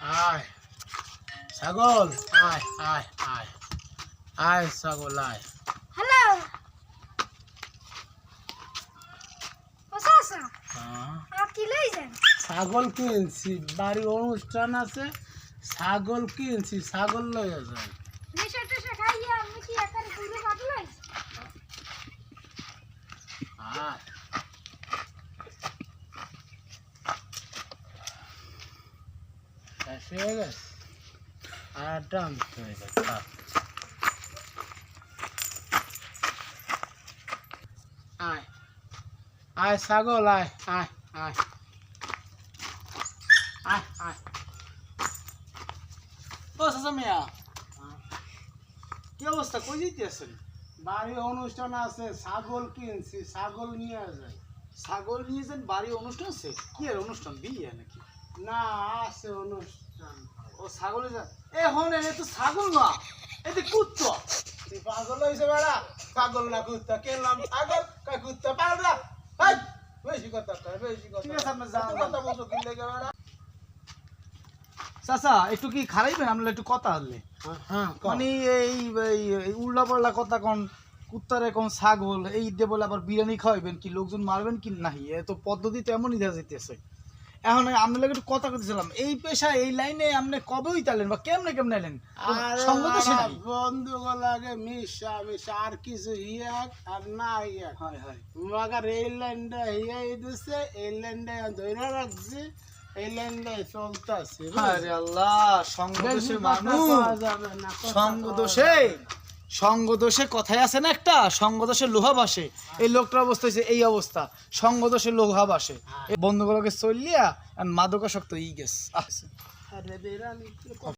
আয়। ছাগল আয় আয় আয়। আয় ছাগল আয়। হ্যালো। হ্যাঁ। ছাগল কিনছি বাড়ি অনুষ্ঠান আছে ছাগল কিনছি ছাগল লয়ে যায় আয়। শেষ হয়ে গেছে। আর ডান হয়ে গেছে আয় আয় ছাগল আয় আয় আয়। আয় আয়। ও চাচা কি অবস্থা? কই যেতেছেন বাড়ি অনুষ্ঠান আছে ছাগল কিনছি ছাগল নিয়ে যায়। ছাগল নিয়ে যান বাড়ি অনুষ্ঠান আছে? কি আর অনুষ্ঠান বিয়ে নাকি? না আছে অনুষ্ঠান। ও ছাগল যান এ হন এ তো ছাগল না। এতে কুত্তো। তুই পাগল হয়েছে বেড়া? পাগল না কুত্তা কিনলাম ছাগল কয় কুত্তা পাগল বেশি কথা কয় বেশি কথা ঠিক আছে, আপনি যান, কথা বলছো কিনলে গে বেড়া? চাচা একটু কি খারাইবেন? আমরা একটু কথা হলে। হ্যাঁ। মানে এই উল্লা পাল্লা কথা কোন কুত্তারে কোন ছাগল এই দিয়ে বলে আবার বিরিয়ানি খাওয়াইবেন কি লোকজন মারবেন কি? নাহি এ তো পদ্ধতি তো এমনই দেখা যাইতেছে। এখন আমরা একটু কথা করতেছিলাম এই পেশা এই লাইনে আপনি কবে হইতালেন বা কেমনে কেমনে এলেন? সঙ্গ তো সেটাই বন্ধু লাগে মিশা মিশা আর কিছু আর না ইয়াক হয় হয়। মাগার এই লাইনটা হিয়াই দিছে এই লাইনটা ধরে রাখছে এই লাইনটা চলতেছে আরে আল্লাহ মানুষ। দোষে কথায় আছে না একটা? সঙ্গদোষে লোহা বাসে এই লোকটার অবস্থা হয়েছে এই অবস্থা। সঙ্গদোষে লোহা বাসে এই বন্ধুগুলোকে চলিয়া আর মাদকাসক্ত ই গেছ।